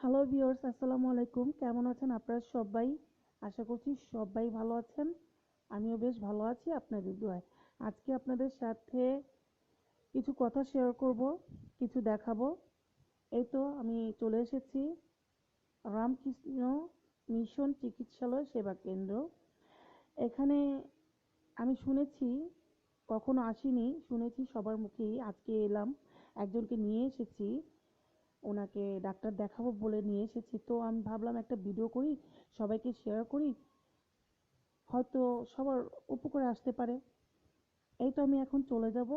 Hello viewers আসসালামু আলাইকুম কেমন আছেন আপনারা সবাই? আশা করছি সবাই ভালো আছেন। আমিও বেশ ভালো আছি আপনাদের দোয়ায়। আজকে আপনাদের সাথে কিছু কথা শেয়ার করব, কিছু দেখাবো। এই তো আমি চলে এসেছি। রামকৃষ্ণ মিশন চিকিৎসালয় সেবা কেন্দ্র। এখানে আমি শুনেছি, কখনো আসিনি, শুনেছি সবার মুখেই। আজকে এলাম, একজনকে নিয়ে এসেছি। ওনাকে ডাক্তার দেখাবো বলে নিয়ে এসেছি। তো আমি ভাবলাম একটা ভিডিও করি, সবাইকে শেয়ার করি। হয়তো সবার উপকারে আসতে পারে। এই তো আমি এখন চলে যাব।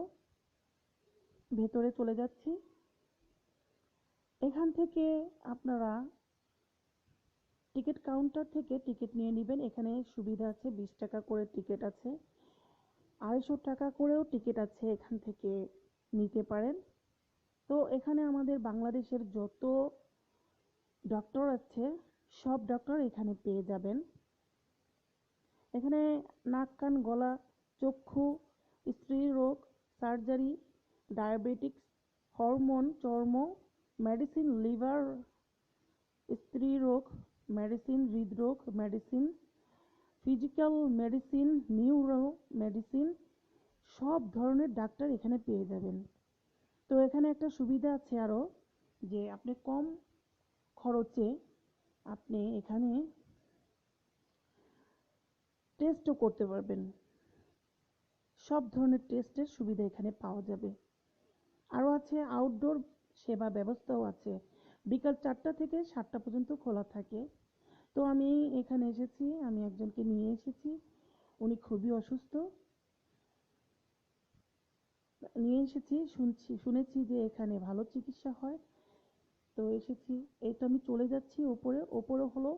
ভেতরে চলে যাচ্ছি। এখান থেকে আপনারা টিকিট কাউন্টার থেকে টিকিট নিয়ে নেবেন। এখানে সুবিধা আছে, বিশ টাকা করে টিকিট আছে। আড়াইশো টাকা করেও টিকিট আছে এখান থেকে নিতে পারেন। তো এখানে আমাদের বাংলাদেশের যত ডক্টর আছে, সব ডক্টর এখানে পেয়ে যাবেন। এখানে নাক, কান, গলা, চক্ষু, স্ত্রী রোগ সার্জারি ডায়াবেটিক্স হরমোন চর্ম মেডিসিন লিভার স্ত্রী রোগ মেডিসিন হৃদরোগ medicine physical medicine neuro medicine সব ধরনের ডাক্তার এখানে পেয়ে যাবেন। তো এখানে একটা সুবিধা আছে আরও যে আপনি কম খরচে আপনি এখানে টেস্টও করতে পারবেন। সব ধরনের টেস্টের সুবিধা এখানে পাওয়া যাবে। আরও আছে আউটডোর সেবা ব্যবস্থাও আছে। বিকাল চারটা থেকে সাতটা পর্যন্ত খোলা থাকে। তো আমি এখানে এসেছি, আমি একজনকে নিয়ে এসেছি। উনি খুবই অসুস্থ। নিয়ে এসেছি, শুনছি, শুনেছি যে এখানে ভালো চিকিৎসা হয়। তো এসেছি এই তো আমি চলে যাচ্ছি ওপরে ওপরে হলো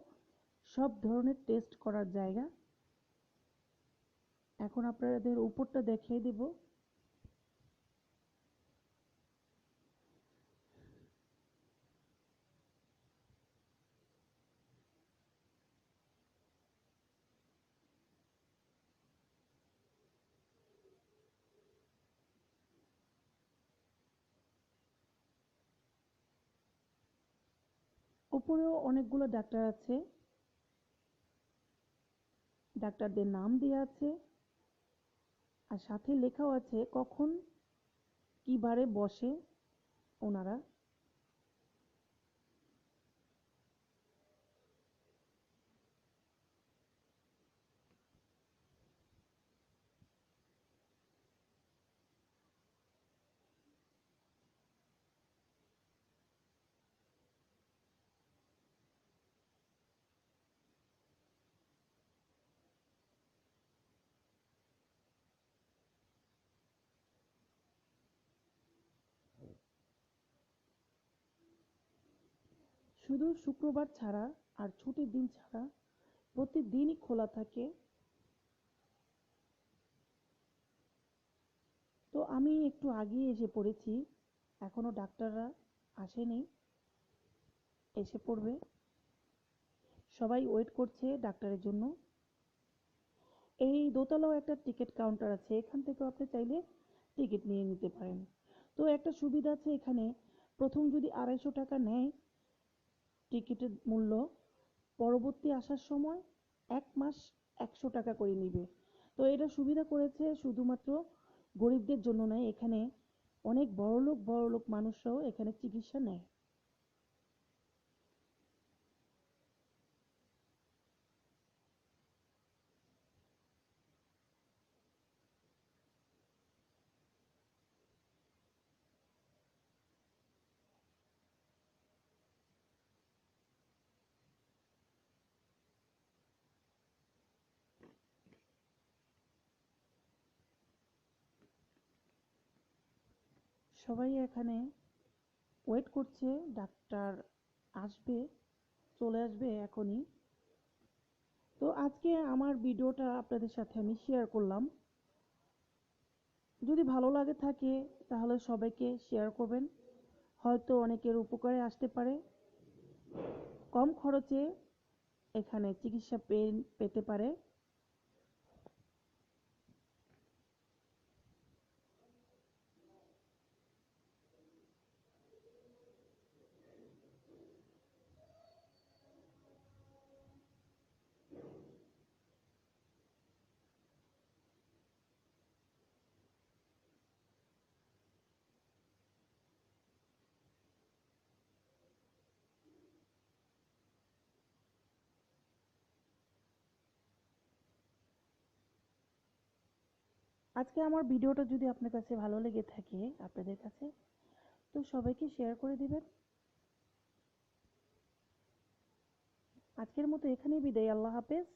সব ধরনের টেস্ট করার জায়গা। এখন আপনাদের উপরটা দেখিয়ে দেব। উপরেও অনেকগুলো ডাক্তার আছে। ডাক্তারদের নাম দেওয়া আছে। আর সাথে লেখাও আছে কখন, কি বারে বসে ওনারা। শুধু শুক্রবার ছাড়া আর ছুটির দিন ছাড়া প্রতিদিনই খোলা থাকে। তো আমি একটু আগিয়ে এসে পড়েছি। এখনও ডাক্তাররা আসেনি। এসে পড়বে। সবাই ওয়েট করছে ডাক্তারের জন্য। এই দোতলাও একটা টিকিট কাউন্টার আছে। এখান থেকেও আপনি চাইলে টিকিট নিয়ে নিতে পারেন। তো একটা সুবিধা আছে এখানে। প্রথম যদি আড়াইশো টাকা নেয় টিকিটের মূল্য পরবর্তী আসার সময় এক মাস একশো টাকা করে নিবে। তো এটা সুবিধা করেছে শুধুমাত্র গরিবদের জন্য নয়, এখানে অনেক বড়লোক বড়লোক মানুষরাও এখানে চিকিৎসা নেয়। সবাই এখানে ওয়েট করছে, ডাক্তার আসবে, চলে আসবে এখনই। তো আজকে আমার ভিডিওটা আপনাদের সাথে আমি শেয়ার করলাম। যদি ভালো লাগে থাকে, তাহলে সবাইকে শেয়ার করবেন। হয়তো অনেকের উপকারে আসতে পারে। কম খরচে এখানে চিকিৎসা পেতে পারে। আজকে আমার ভিডিওটা যদি আপনার কাছে ভালো লেগে থাকে, আপনাদের কাছে, তো সবাইকে শেয়ার করে দিবেন। আজকের মতো এখানেই বিদায়, আল্লাহ হাফেজ।